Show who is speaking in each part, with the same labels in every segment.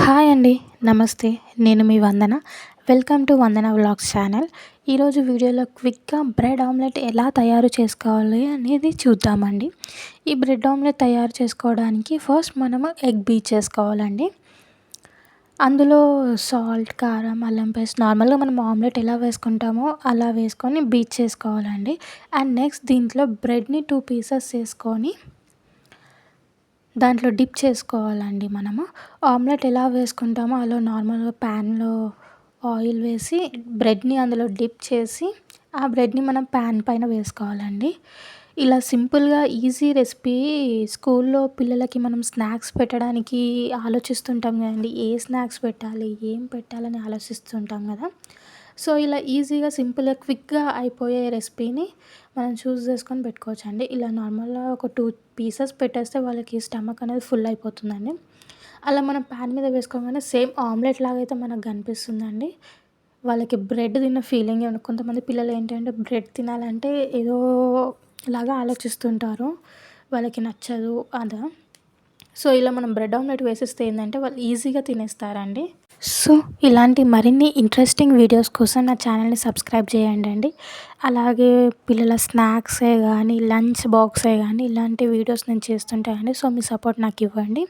Speaker 1: Hi అండి నమస్తే. నేను మీ Vandana. Welcome to Vandana vlogs channel. ఈరోజు వీడియోలో క్విక్గా బ్రెడ్ ఆమ్లెట్ ఎలా తయారు చేసుకోవాలి అనేది చూద్దామండి. ఈ బ్రెడ్ ఆమ్లెట్ తయారు చేసుకోవడానికి ఫస్ట్ మనము ఎగ్ బీట్ చేసుకోవాలండి. అందులో సాల్ట్ కారం అల్లం పేస్ట్ నార్మల్గా మనం ఆమ్లెట్ ఎలా వేసుకుంటామో అలా వేసుకొని బీట్ చేసుకోవాలండి. అండ్ నెక్స్ట్ దీంట్లో బ్రెడ్ని టూ పీసెస్ వేసుకొని దాంట్లో డిప్ చేసుకోవాలండి మనము. ఆమ్లెట్ ఎలా వేసుకుంటామో అలా నార్మల్గా ప్యాన్లో ఆయిల్ వేసి బ్రెడ్ని అందులో డిప్ చేసి ఆ బ్రెడ్ని మనం ప్యాన్ పైన వేసుకోవాలండి. ఇలా సింపుల్గా ఈజీ రెసిపీ. స్కూల్లో పిల్లలకి మనం స్నాక్స్ పెట్టడానికి ఆలోచిస్తుంటాం కదండి ఏ స్నాక్స్ పెట్టాలి ఏం పెట్టాలని ఆలోచిస్తుంటాం కదా. సో ఇలా ఈజీగా సింపుల్గా క్విక్గా అయిపోయే రెసిపీని మనం చూస్ చేసుకొని పెట్టుకోవచ్చు అండి ఇలా నార్మల్గా ఒక టూ పీసెస్ పెట్టేస్తే వాళ్ళకి స్టమక్ అనేది ఫుల్ అయిపోతుందండి. అలా మనం ప్యాన్ మీద వేసుకోగానే సేమ్ ఆమ్లెట్ లాగా అయితే మనకు కనిపిస్తుందండి. వాళ్ళకి బ్రెడ్ తిన్న ఫీలింగ్ కొంతమంది పిల్లలు ఏంటంటే బ్రెడ్ తినాలంటే ఏదో లాగా ఆలోచిస్తుంటారు. వాళ్ళకి నచ్చదు అదా. సో ఇలా మనం బ్రెడ్ ఆమ్లెట్ వేసేస్తే ఏంటంటే వాళ్ళు ఈజీగా తినేస్తారండి. సో ఇలాంటి మరిన్ని ఇంట్రెస్టింగ్ వీడియోస్ కోసం నా ఛానల్ని సబ్స్క్రైబ్ చేయండి అండి. అలాగే పిల్లల స్నాక్సే కానీ లంచ్ బాక్సే కానీ ఇలాంటి వీడియోస్ నేను చేస్తుంటానండి సో మీ సపోర్ట్ నాకు ఇవ్వండి.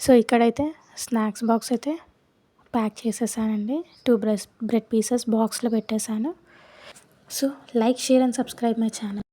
Speaker 1: సో ఇక్కడైతే స్నాక్స్ బాక్స్ అయితే ప్యాక్ చేసేసానండి. టూ బ్రెడ్ బ్రెడ్ పీసెస్ బాక్స్లో పెట్టేశాను. So like share and subscribe my channel